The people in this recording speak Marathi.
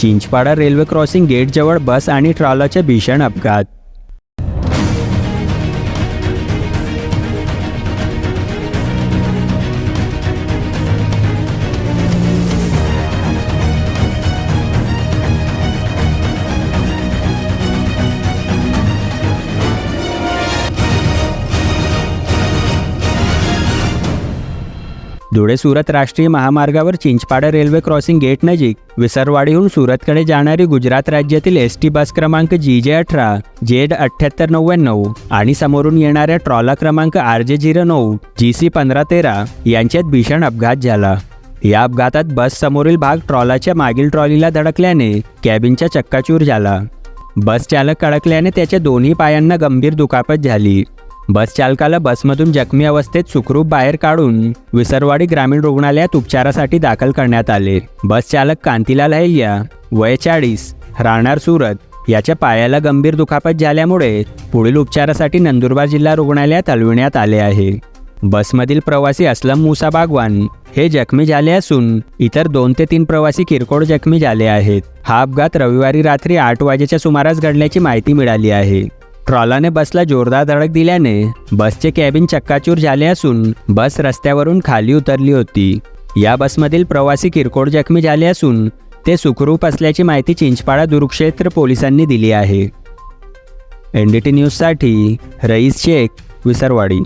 चिंचपाडा रेल्वे क्रॉसिंग गेटजवळ बस आणि ट्रॉलाचे भीषण अपघात. धुळे सुरत राष्ट्रीय महामार्गावर चिंचपाडा रेल्वे क्रॉसिंग गेट नजीक विसरवाडीहून सुरतकडे जाणारी गुजरात राज्यातील एस टी बस क्रमांक जी जे अठरा जेड अठ्ठ्याहत्तर नव्याण्णव आणि समोरून येणाऱ्या ट्रॉला क्रमांक आर जे झिरो नऊ जी सी पंधरा तेरा यांच्यात भीषण अपघात झाला. या अपघातात बस समोरील भाग ट्रॉलाच्या मागील ट्रॉलीला धडकल्याने कॅबिनचा चक्काचूर झाला. बस चालक अडकल्याने त्याच्या दोन्ही पायांना गंभीर दुखापत झाली. बस चालकाला बसमधून जखमी अवस्थेत सुखरूप बाहेर काढून विसरवाडी ग्रामीण रुग्णालयात उपचारासाठी दाखल करण्यात आले. बस चालक कांतीलाल हैया वय चाळीस राहणार सुरत याच्या पायाला गंभीर दुखापत झाल्यामुळे पुढील उपचारासाठी नंदुरबार जिल्हा रुग्णालयात हलविण्यात आले आहे. बसमधील प्रवासी असलम मुसा बागवान हे जखमी झाले असून इतर दोन ते तीन प्रवासी किरकोळ जखमी झाले आहेत. हा अपघात रविवारी रात्री आठ वाजेच्या सुमारास घडल्याची माहिती मिळाली आहे. ट्रॉलाने बसला जोरदार धडक दिल्याने बसचे कॅबिन चक्काचूर झाले असून बस रस्त्यावरून खाली उतरली होती. या बसमधील प्रवासी किरकोळ जखमी झाले असून ते सुखरूप असल्याची माहिती चिंचपाडा दुरुक्षेत्र पोलिसांनी दिली आहे. एन डी टी न्यूजसाठी रईस शेख विसरवाडी.